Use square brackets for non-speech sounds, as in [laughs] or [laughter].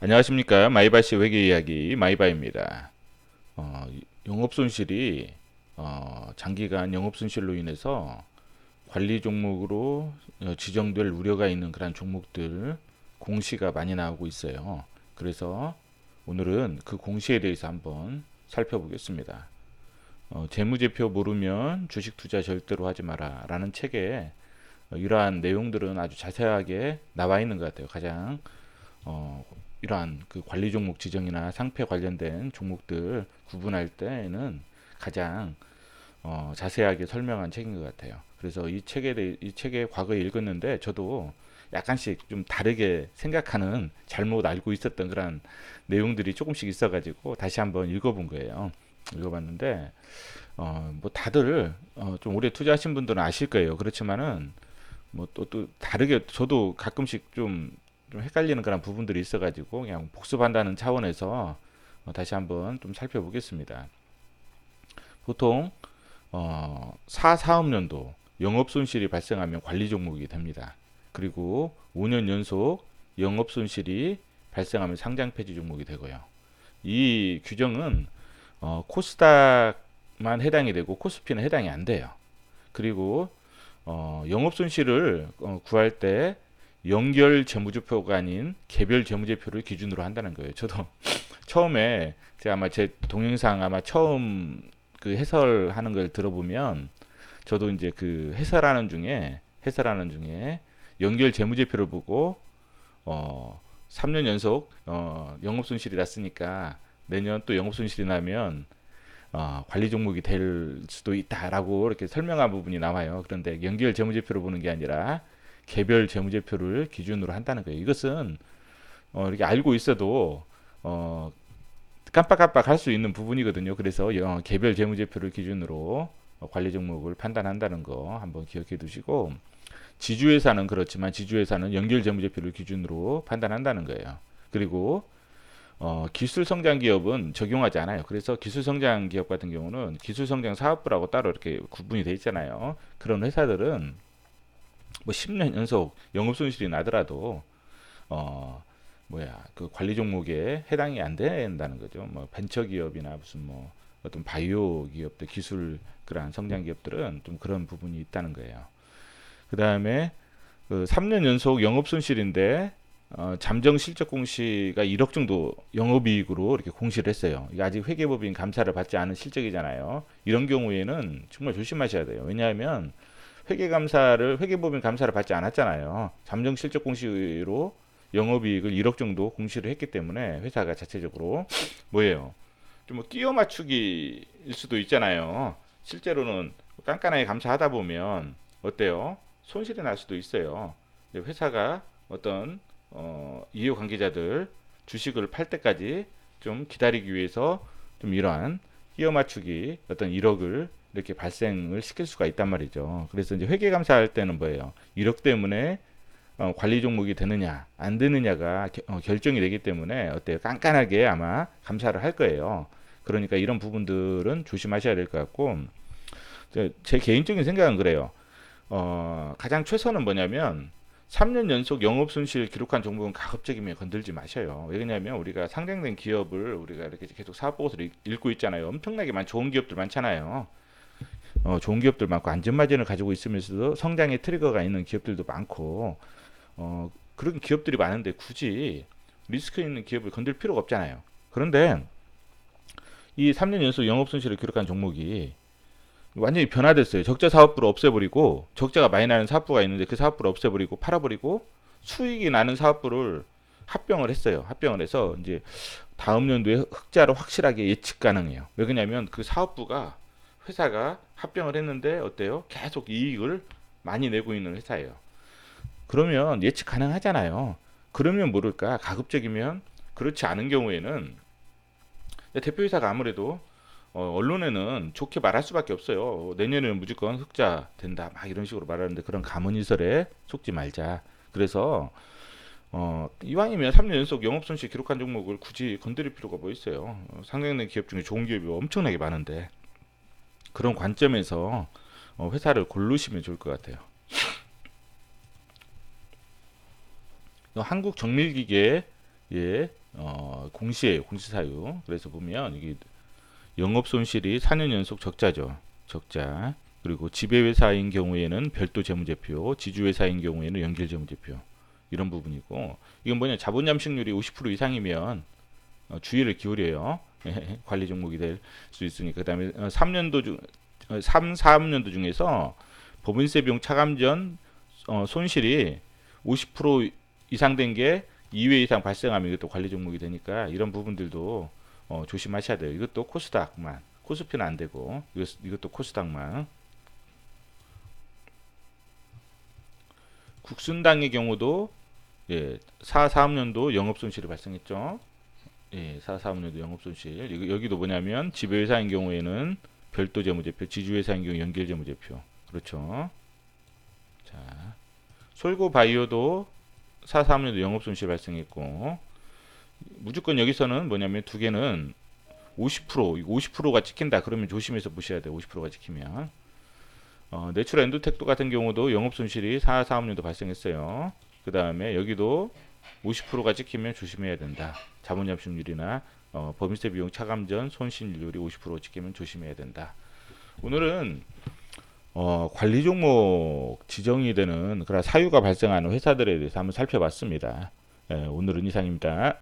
안녕하십니까 마이바시 회계 이야기 마이바입니다. 어, 영업 손실이 어, 장기간 영업 손실로 인해서 관리 종목으로 어, 지정될 우려가 있는 그런 종목들 공시가 많이 나오고 있어요. 그래서 오늘은 그 공시에 대해서 한번 살펴보겠습니다. 어, 재무제표 모르면 주식 투자 절대로 하지 마라 라는 책에 어, 이러한 내용들은 아주 자세하게 나와 있는 것 같아요. 가장 어, 이러한 그 관리 종목 지정이나 상패 관련된 종목들 구분할 때는 가장 어, 자세하게 설명한 책인 것 같아요. 그래서 이 책에 대해 이 책에 과거에 읽었는데 저도 약간씩 좀 다르게 생각하는 잘못 알고 있었던 그런 내용들이 조금씩 있어가지고 다시 한번 읽어본 거예요. 읽어봤는데 어, 뭐 다들 어, 좀 오래 투자하신 분들은 아실 거예요. 그렇지만은 뭐또또 다르게 저도 가끔씩 좀 좀 헷갈리는 그런 부분들이 있어가지고 그냥 복습한다는 차원에서 어, 다시 한번 좀 살펴보겠습니다. 보통 어, 4 사업년도 영업 손실이 발생하면 관리 종목이 됩니다. 그리고 5년 연속 영업 손실이 발생하면 상장 폐지 종목이 되고요. 이 규정은 어, 코스닥만 해당이 되고 코스피는 해당이 안 돼요. 그리고 어, 영업 손실을 어, 구할 때 연결 재무제표가 아닌 개별 재무제표를 기준으로 한다는 거예요. 저도 [laughs] 처음에 제가 아마 제 동영상 아마 처음 그 해설하는 걸 들어보면 저도 이제 그 해설하는 중에 해설하는 중에 연결 재무제표를 보고 어 3년 연속 어 영업 손실이 났으니까 내년 또 영업 손실이 나면 어, 관리 종목이 될 수도 있다라고 이렇게 설명한 부분이 나와요. 그런데 연결 재무제표를 보는 게 아니라 개별 재무제표를 기준으로 한다는 거예요. 이것은 어, 이렇게 알고 있어도 어, 깜빡깜빡 할 수 있는 부분이거든요. 그래서 어, 개별 재무제표를 기준으로 어, 관리 종목을 판단한다는 거 한번 기억해 두시고 지주회사는 그렇지만 지주회사는 연결 재무제표를 기준으로 판단한다는 거예요. 그리고 어, 기술 성장 기업은 적용하지 않아요. 그래서 기술 성장 기업 같은 경우는 기술 성장 사업부라고 따로 이렇게 구분이 돼 있잖아요. 그런 회사들은 뭐 10년 연속 영업 손실이 나더라도 어 뭐야 그 관리 종목에 해당이 안 된다는 거죠. 뭐 벤처 기업이나 무슨 뭐 어떤 바이오 기업들 기술 그러한 성장 기업들은 좀 그런 부분이 있다는 거예요. 그 다음에 그 3년 연속 영업 손실인데 어, 잠정 실적 공시가 1억 정도 영업이익으로 이렇게 공시를 했어요. 이게 아직 회계법인 감사를 받지 않은 실적이잖아요. 이런 경우에는 정말 조심하셔야 돼요. 왜냐하면 회계 감사를 회계법인 감사를 받지 않았잖아요. 잠정 실적 공시로 영업이익을 1억 정도 공시를 했기 때문에 회사가 자체적으로 뭐예요? 좀뭐 끼워 맞추기일 수도 있잖아요. 실제로는 깐깐하게 감사하다 보면 어때요? 손실이 날 수도 있어요. 회사가 어떤 어, 이해 관계자들 주식을 팔 때까지 좀 기다리기 위해서 좀 이러한 끼워 맞추기 어떤 1억을 이렇게 발생을 시킬 수가 있단 말이죠. 그래서 이제 회계 감사할 때는 뭐예요? 1억 때문에 어, 관리 종목이 되느냐 안 되느냐가 겨, 어, 결정이 되기 때문에 어때요? 깐깐하게 아마 감사를 할 거예요. 그러니까 이런 부분들은 조심하셔야 될 것 같고 제, 제 개인적인 생각은 그래요. 어, 가장 최선은 뭐냐면 3년 연속 영업 손실 기록한 종목은 가급적이면 건들지 마셔요. 왜냐하면 우리가 상장된 기업을 우리가 이렇게 계속 사업 보고서를 읽고 있잖아요. 엄청나게 많은 좋은 기업들 많잖아요. 어, 좋은 기업들 많고 안전마진을 가지고 있으면서도 성장의 트리거가 있는 기업들도 많고 어, 그런 기업들이 많은데 굳이 리스크 있는 기업을 건들 필요가 없잖아요. 그런데 이 3년 연속 영업 손실을 기록한 종목이 완전히 변화됐어요. 적자 사업부를 없애버리고 적자가 많이 나는 사업부가 있는데 그 사업부를 없애버리고 팔아버리고 수익이 나는 사업부를 합병을 했어요. 합병을 해서 이제 다음 연도에 흑자를 확실하게 예측 가능해요. 왜 그러냐면 그 사업부가 회사가 합병을 했는데 어때요? 계속 이익을 많이 내고 있는 회사예요. 그러면 예측 가능하잖아요. 그러면 모를까 가급적이면 그렇지 않은 경우에는 대표이사가 아무래도 어, 언론에는 좋게 말할 수밖에 없어요. 내년에는 무조건 흑자 된다. 막 이런 식으로 말하는데 그런 가문이설에 속지 말자. 그래서 어, 이왕이면 3년 연속 영업 손실 기록한 종목을 굳이 건드릴 필요가 뭐 있어요. 어, 상장된 기업 중에 좋은 기업이 엄청나게 많은데 그런 관점에서 어, 회사를 고르시면 좋을 것 같아요. 한국 정밀기계 예, 어, 공시예요. 공시 사유. 그래서 보면 이게 영업 손실이 4년 연속 적자죠. 적자. 그리고 지배회사인 경우에는 별도 재무제표, 지주회사인 경우에는 연결 재무제표 이런 부분이고 이건 뭐냐 자본 잠식률이 50% 이상이면 어, 주의를 기울여요. 관리 종목이 될 수 있으니까 그다음에 어, 3년도 중 어, 3, 4년도 중에서 법인세 비용 차감 전 어, 손실이 50% 이상 된 게 2회 이상 발생하면 이것도 관리 종목이 되니까 이런 부분들도 어, 조심하셔야 돼요. 이것도 코스닥만 코스피는 안 되고 이것, 이것도 코스닥만 국순당의 경우도 예, 4, 4학년도 영업 손실이 발생했죠. 예, 4, 4학년도 영업 손실. 이거- 여기도 뭐냐면 지배회사인 경우에는 별도 재무제표, 지주회사인 경우 연결 재무제표. 그렇죠. 자, 솔고 바이오도 4, 4학년도 영업 손실 발생했고 무조건 여기서는 뭐냐면 두 개는 50% 50%가 찍힌다 그러면 조심해서 보셔야 돼요. 50%가 찍히면 어, 내추럴 엔도텍도 같은 경우도 영업 손실이 4, 4학년도 발생했어요. 그 다음에 여기도 50%가 찍히면 조심해야 된다. 자본 잠식률이나 어, 법인세 비용 차감 전 손실률이 50% 찍히면 조심해야 된다. 오늘은 어, 관리 종목 지정이 되는 그런 사유가 발생하는 회사들에 대해서 한번 살펴봤습니다. 예, 오늘은 이상입니다.